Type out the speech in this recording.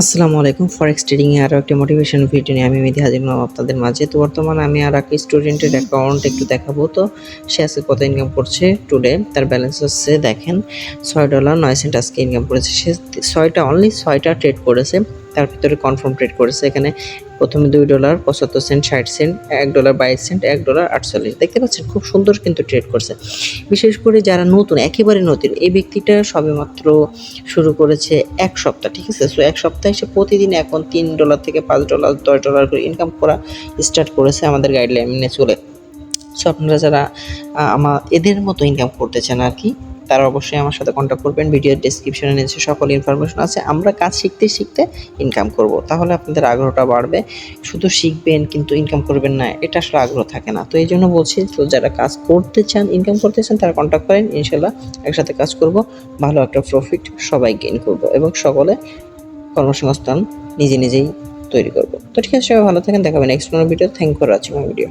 আসসালামু আলাইকুম forex trading এ আরও একটা মোটিভেশন ভিডিও নিয়ে আমি মেধি হাজির হলাম আপনাদের মাঝে। তো বর্তমানে আমি আর একটা স্টুডেন্টের অ্যাকাউন্ট একটু দেখাবো। তো সে আজকে কত ইনকাম করছে টুডে তার ব্যালেন্স হচ্ছে দেখেন, ছয় ডলার নয় সেন্ট আজকে ইনকাম করেছে। সে ছয়টা অনলি ছয়টা ট্রেড করেছে। তার ভিতরে কনফার্ম ট্রেড করেছে। এখানে প্রথমে দুই ডলার পঁচাত্তর সেন্ট ষাট সেন্ট এক ডলার বাইশ সেন্ট এক ডলার আটচল্লিশ। দেখতে পাচ্ছেন, খুব সুন্দর কিন্তু ট্রেড করছে। বিশেষ করে যারা নতুন, একেবারে নতুন, এই ব্যক্তিটা সবেমাত্র শুরু করেছে এক সপ্তাহ, ঠিক আছে? সো এক সপ্তাহে সে প্রতিদিন এখন তিন ডলার থেকে পাঁচ ডলার দশ ডলার করে ইনকাম করা স্টার্ট করেছে আমাদের গাইডলাইন মেনে চলে। সো আপনারা যারা আমার এদের মতো ইনকাম করতে চান আর কি তারা অবশ্যই আমার সাথে কন্ট্যাক্ট করবেন। ভিডিওর ডিসক্রিপশনে নিচে সকল ইনফরমেশন আছে। আমরা কাজ শিখতে শিখতে ইনকাম করব। তাহলে আপনাদের আগ্রহটা বাড়বে। শুধু শিখবেন কিন্তু ইনকাম করবেন না, এটা আসলে আগ্রহ থাকে না। তো এই জন্য বলছি, তো যারা কাজ করতে চান ইনকাম করতে চান, তারা কন্ট্যাক্ট করেন। ইনশাল্লাহ একসাথে কাজ করব। ভালো একটা প্রফিট সবাই গেইন করব এবং সকলে কর্মসংস্থান নিজে নিজেই তৈরি করব। তো ঠিক আছে, সবাই ভালো থাকেন। দেখাবেন নেক্সট কোনো video thank for watching my video